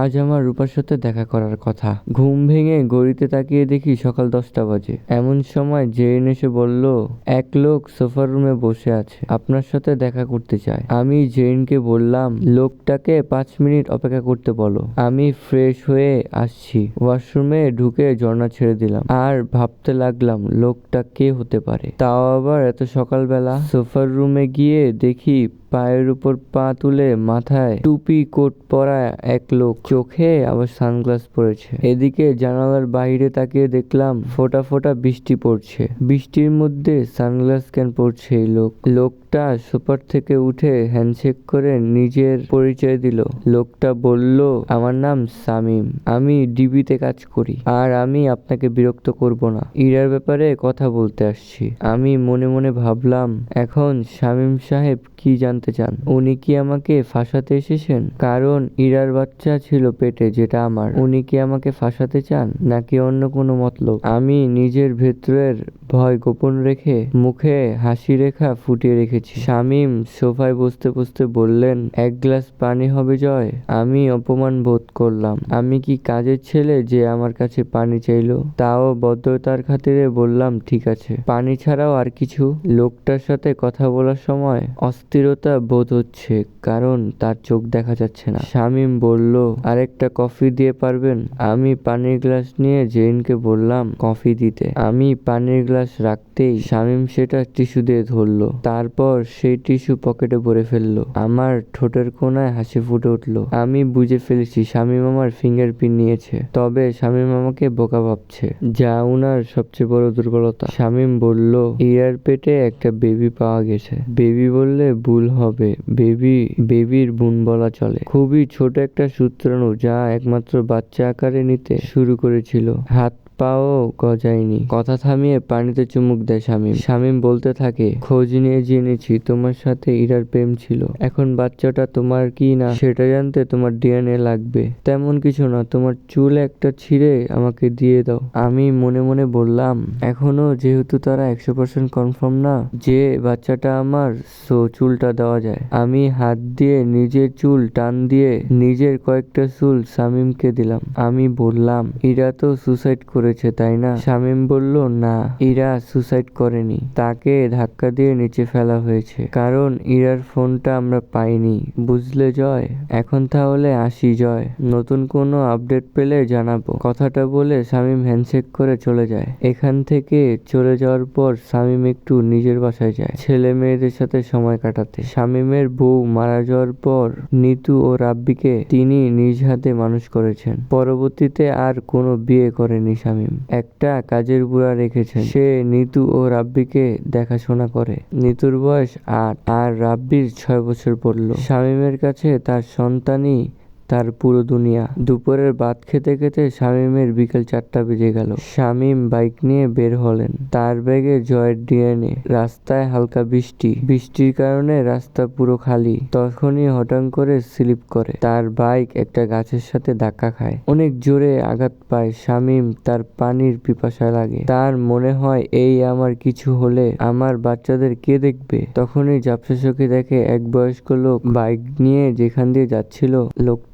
আজ আমার রূপার সাথে দেখা করার কথা। ঘুম ভেঙে গড়িতে তাকিয়ে দেখি সকাল দশটা বাজে। এমন সময় জেরিন এসে বলল, এক লোক সোফার রুমে বসে আছে, আপনার সাথে দেখা করতে চায় আমি জেরিনকে বললাম, লোকটাকে পাঁচ মিনিট অপেক্ষা করতে বলো। আমি ফ্রেশ হয়ে আসছি। ওয়াশরুমে ঢুকে ঝর্ণা ছেড়ে দিলাম। আর ভাবতে লাগলাম, লোকটা কে হতে পারে? তাও আবার এত সকালবেলা সোফার রুমে গিয়ে দেখি পায়ের উপর পা তুলে মাথায় টুপি কোট পরা এক লোক। চোখে আবার সানগ্লাস পরেছে। এদিকে জানালার বাইরে তাকিয়ে দেখলাম ফোটা ফোটা বৃষ্টি পড়ছে। বৃষ্টির মধ্যে সানগ্লাস কেন পরছে এই লোক? লোকটা সুপার থেকে উঠে হ্যান্ডশেক করে নিজের পরিচয় দিল। লোকটা বলল, আমার নাম সামিম। আমি ডিবিতে কাজ করি। আর আমি আপনাকে বিরক্ত করব না। ইরার ব্যাপারে কথা বলতে আসছি। আমি মনে মনে ভাবলাম, এখন শামীম সাহেব কি জানতে চান। উনি কি আমাকে ফাঁসাতে এসেছেন? কারণ ইরার বাচ্চা ছিল পেটে, যেটা আমার। উনি কি আমাকে ফাঁসাতে চান? নাকি অন্য কোনো মতলব? আমি নিজের ভেতরের ভয় গোপন রেখে মুখে হাসি রেখা ফুটিয়ে রেখেছি। শামীম সোফায় বসতে বসতে বললেন, এক গ্লাস পানি হবে জয়, আমি অপমান বোধ করলাম। আমি কি কাজের ছেলে যে আমার কাছে পানি চাইলো? তাও ভদ্রতার খাতিরে বললাম, ঠিক আছে। পানি ছাড়াও আর কিছু? লোকটার সাথে কথা বলার সময় অস্থিরতা বোধ হচ্ছে, কারণ তার চোখ দেখা যাচ্ছে না। শামীম বলল, আরেকটা কফি দিয়ে পারবেন? আমি পানির গ্লাস নিয়ে জেইনকে বললাম কফি দিতে। আমি পানির গ্লাস রাখতেই শামীম সেটা টিস্যু দিয়ে ধরলো। তারপর সেই টিস্যু পকেটে ভরে ফেলল। আমার ঠোঁটের কোনায় হাসি ফুটে উঠল। আমি বুঝে ফেলেছি শামীম আমার ফিঙ্গারপ্রিন্ট নিয়েছে, তবে শামীম আমাকে বোকা ভাবছে, যা উনার সবচেয়ে বড় দুর্বলতা। শামীম বলল ইরার পেটে একটা বেবি পাওয়া গেছে। বেবি বললে, ভুল হবে। বেবি, বেবির বুন বলা চলে। খুবই ছোট একটা সূত্রাণু যা একমাত্র বাচ্চা আকারে নিতে শুরু করেছিল। হাত পাও গজায়নি। কথা থামিয়ে পানিতে চুমুক দেয় শামীম। শামীম বলতে থাকে, খোঁজ নিয়ে জেনেছি, তোমার সাথে ইরার প্রেম ছিল। এখন বাচ্চাটা তোমার কি না, সেটা জানতে তোমার ডিএনএ লাগবে। তেমন কিছু না, তোমার চুল একটা ছিঁড়ে আমাকে দিয়ে দাও। আমি মনে মনে বললাম, এখনও যেহেতু তারা একশো পার্সেন্ট কনফার্ম না যে বাচ্চাটা আমার সো চুলটা দেওয়া যায়। আমি হাত দিয়ে নিজের চুল টান দিয়ে নিজের কয়েকটা চুল শামীমকে দিলাম। আমি বললাম, ইরা তো সুসাইড করেছে, তাই না? শামীম বলল, না, ইরা সুসাইড করেনি। তাকে ধাক্কা দিয়ে নিচে ফেলা হয়েছে। কারণ ইরার ফোনটা আমরা পাইনি। বুঝলে, জয়? এখন তাহলে আসি, জয়। নতুন কোনো আপডেট পেলে জানাব। কথাটা বলে শামীম হ্যান্ডশেক করে চলে যায়। এখান থেকে চলে যাওয়ার পর শামীম একটু নিজের বাসায় যায় ছেলে মেয়েদের সাথে সময় কাটাতে। শামীমের বউ মারা যাওয়ার পর নিতু ও রাব্বিকে তিনি নিজ হাতে মানুষ করেছেন। পরবর্তীতে আর কোনো বিয়ে করেনি শামীম। একটা কাজের বুড়া রেখেছেন। সে নিতু ও রাব্বিকে দেখাশোনা করে। নিতুর বয়স আট, আর রাব্বির ছয় বছর পড়ল। শামীমের কাছে তার সন্তানই তার পুরো দুনিয়া। দুপুরের ভাত খেতে খেতে শামীমের বিকেল চারটা বেজে গেল। শামীম বাইক নিয়ে বের হলেন। তার ব্যাগে জয়ের ডিএনএ। রাস্তায় হালকা বৃষ্টি। বৃষ্টির কারণে রাস্তা পুরো খালি। তখনই হঠাৎ করে স্লিপ করে। তার বাইক একটা গাছের সাথে ধাক্কা খায়। অনেক জোরে আঘাত পায় শামীম তার পানির পিপাসা লাগে। তার মনে হয়, এই আমার কিছু হলে আমার বাচ্চাদের কে দেখবে? তখনই ঝাপসা চোখে দেখে এক বয়স্ক লোক বাইক নিয়ে যেখান দিয়ে যাচ্ছিল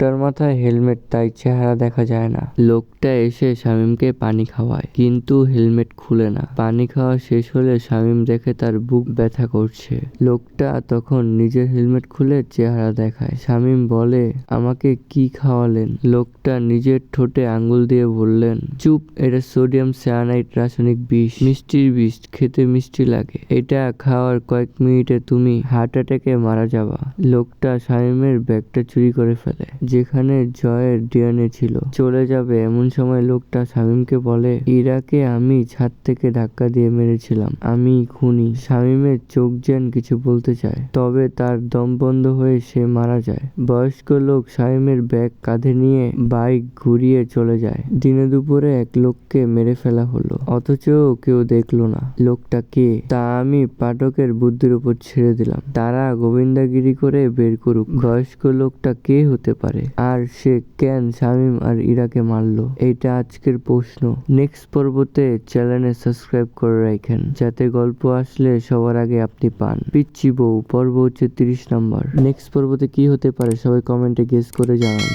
লোকটার মাথায় হেলমেট, তাই চেহারা দেখা যায় না। লোকটা এসে শামীমকে পানি খাওয়ায়, কিন্তু হেলমেট খুলে না। পানি খাওয়া শেষ হলে শামীম দেখে তার বুক ব্যথা করছে। লোকটা তখন নিজের হেলমেট খুলে চেহারা দেখায়। শামীম বলে, আমাকে কি খাওয়ালেন? লোকটা নিজের ঠোঁটে আঙ্গুল দিয়ে বললেন, চুপ, এটা সোডিয়াম সায়ানাইড রাসায়নিক বিষ। মিষ্টির বিষ, খেতে মিষ্টি লাগে। এটা খাওয়ার কয়েক মিনিটে তুমি হার্ট অ্যাটাকে মারা যাবা। লোকটা শামীমের ব্যাগটা চুরি করে ফেলে। যেখানে জয়ের ডিএনএ ছিল। চলে যাবে এমন সময় লোকটা শামীমকে বলে, ইরাকে আমি ছাদ থেকে ধাক্কা দিয়ে মেরেছিলাম। আমি খুনি। শামীমের চোখ যেন কিছু বলতে চায়। তবে তার দম বন্ধ হয়ে সে মারা যায়। বয়স্ক লোক শামীমের ব্যাগ কাঁধে নিয়ে বাইক ঘুরিয়ে চলে যায়। দিনে দুপুরে এক লোককে মেরে ফেলা হলো। অথচ কেউ দেখল না। লোকটা কে? তা আমি পাঠকের বুদ্ধির উপর ছেড়ে দিলাম। তারা গোবিন্দাগিরি করে বের করুক। বয়স্ক লোকটা কে হতে পারে। আর সে কেন শামীম আর ইরাকে মারলো? এইটা আজকের প্রশ্ন। নেক্সট পর্বতে চ্যানেলে সাবস্ক্রাইব করে রাখেন, যাতে গল্প আসলে সবার আগে আপনি পান। পিচ্ছি বউ, পর্ব হচ্ছে তিরিশ নাম্বার। নেক্সট পর্বতে কি হতে পারে সবাই কমেন্টে গেস করে জানান।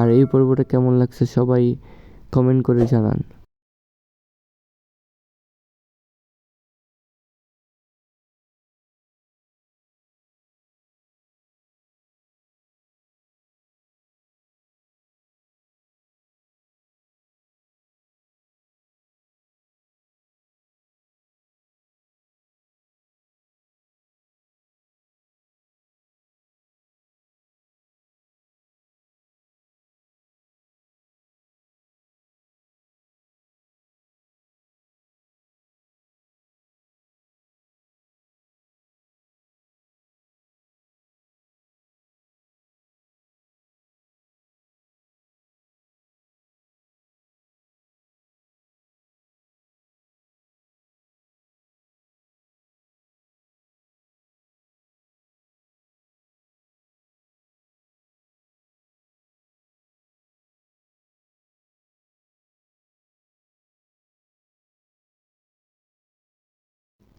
আর এই পর্বটা কেমন লাগছে সবাই কমেন্ট করে জানান।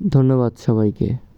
ধন্যবাদ সবাইকে।